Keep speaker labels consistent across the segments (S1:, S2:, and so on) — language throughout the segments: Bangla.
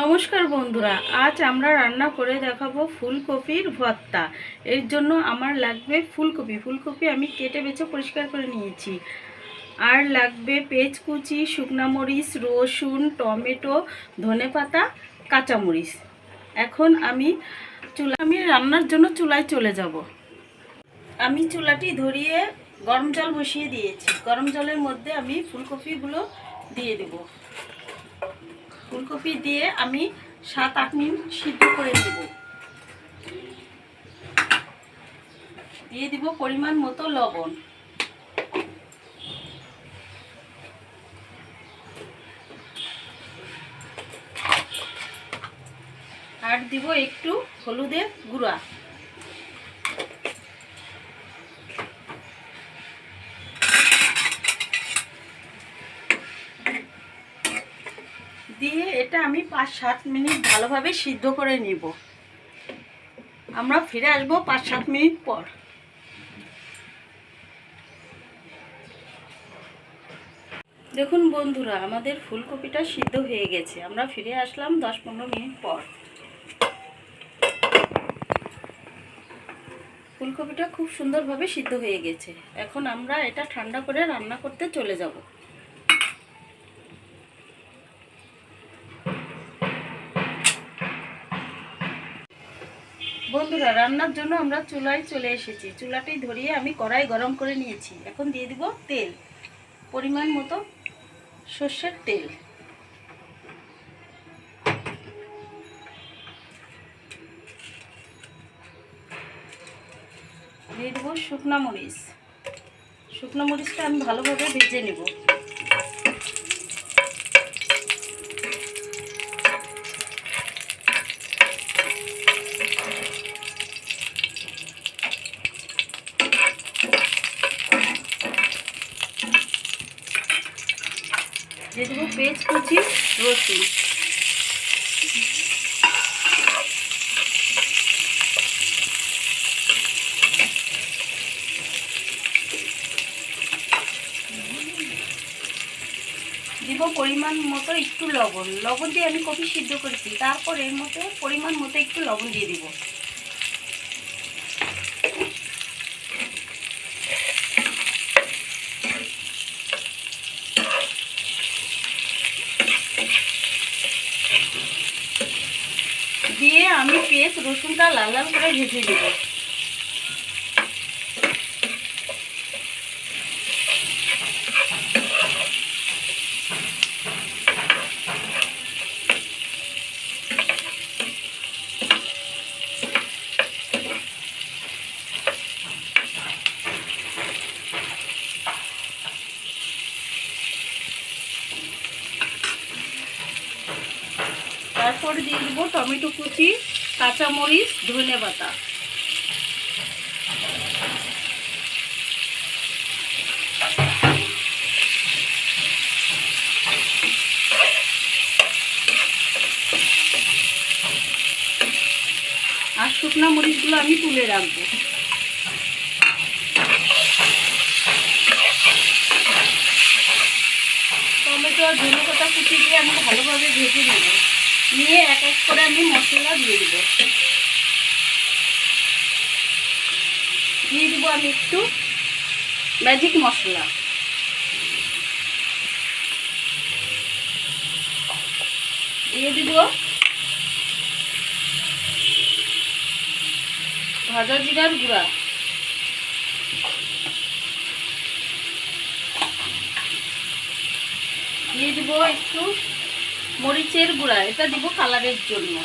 S1: নমস্কার বন্ধুরা, আজ আমরা রান্না করে দেখাবো ফুলকপির ভর্তা। এর জন্য আমার লাগবে ফুলকপি। ফুলকপি আমি কেটে বেছে পরিষ্কার করে নিয়েছি। আর লাগবে পেঁয়াজ কুচি শুকনা মরিচ, রসুন, টমেটো ধনেপাতা কাঁচামরিচ এখন আমি চুলা আমি রান্নার জন্য চুলায় চলে যাব। আমি চুলাটি ধরিয়ে গরম জল বসিয়ে দিয়েছি। গরম জলের মধ্যে আমি ফুলকপিগুলো দিয়ে দেবো। ফুলকপি দিয়ে আমি সাত আট মিনিট সিদ্ধ করে দেব দিয়ে দিব পরিমাণ মতো লবণ। আর দিব একটু হলুদের গুঁড়া। দিয়ে এটা আমি পাঁচ সাত মিনিট ভালোভাবে সিদ্ধ করে নিব। আমরা ফিরে আসব পাঁচ সাত মিনিট পর। দেখুন বন্ধুরা, আমাদের ফুলকপিটা সিদ্ধ হয়ে গেছে। আমরা ফিরে আসলাম দশ পনেরো মিনিট পর। ফুলকপিটা খুব সুন্দরভাবে সিদ্ধ হয়ে গেছে। এখন আমরা এটা ঠান্ডা করে রান্না করতে চলে যাব। বন্ধুরা, রান্নার জন্য আমরা চুলায় চলে এসেছি। চুলাটি ধরিয়ে আমি কড়াই গরম করে নিয়েছি। এখন দিয়ে দিব তেল, পরিমাণ মতো সর্ষের তেল। দিয়ে দেবো শুকনা মরিচ। শুকনো মরিচটা আমি ভালোভাবে ভেজে নেব। দিয়ে দেবো পেঁয়াজ কুচি, রসুন। দিব পরিমাণ মতো একটু লবণ। লবণ দিয়ে আমি কফি সিদ্ধ করেছি। তারপর এর মধ্যে পরিমাণ মতো একটু লবণ দিয়ে দিব। দিয়ে আমি পেঁয়াজ রসুনটা লাল লাল করে ভেজে দেব তারপর দিয়ে দেবো টমেটো কুচি, কাঁচামরিচ, ধনে পাতা। আর শুকনা মরিচগুলো আমি তুলে রাখব। টমেটো আর ধনে পাতা কুচি দিয়ে আমি ভালোভাবে ভেজে নেব। নিয়ে এক এক করে আমি মশলা দিয়ে দেবো। দিয়ে দেবো আমি একটু ম্যাজিক মশলা। দিয়ে দিব ভাজা জিরার গুঁড়া। দিয়ে দিব একটু মরিচের গুঁড়া, এটা দিব কালারের জন্য।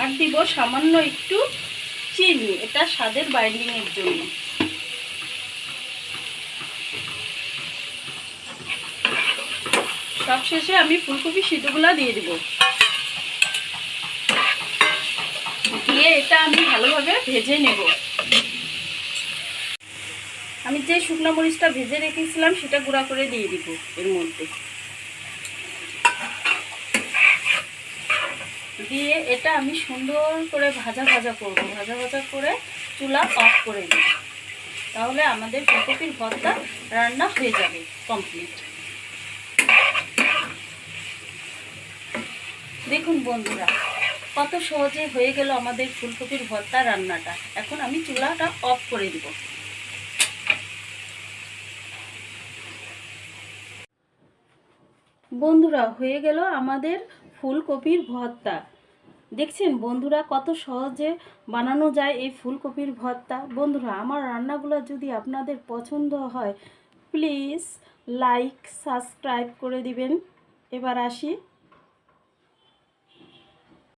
S1: আর দিব সামান্য একটু চিনি, এটা স্বাদের বাইন্ডিংয়ের জন্য। সবশেষে আমি ফুলকপি সিদ্ধগুলো দিয়ে দিব। দিয়ে এটা আমি ভালোভাবে ভেজে নেব। আমি যে শুকনো মরিচটা ভেজে রেখেছিলাম, সেটা গুঁড়া করে দিয়ে দিব এর মধ্যে। দিয়ে এটা আমি সুন্দর করে ভাজা ভাজা করব। ভাজা ভাজা করে চুলা অফ করে দিই তাহলে আমাদের ফুলকপির ভর্তা রান্না হয়ে যাবে কমপ্লিট। দেখুন বন্ধুরা, কত সহজে হয়ে গেল আমাদের ফুলকপির ভর্তা রান্নাটা। এখন আমি চুলাটা অফ করে দিব। বন্ধুরা, হয়ে গেল আমাদের ফুলকপির ভর্তা। দেখছেন বন্ধুরা, কত সহজে বানানো যায় এই ফুলকপির ভর্তা। বন্ধুরা, আমার রান্নাগুলো যদি আপনাদের পছন্দ হয় প্লিজ লাইক সাবস্ক্রাইব করে দিবেন। এবার আসি।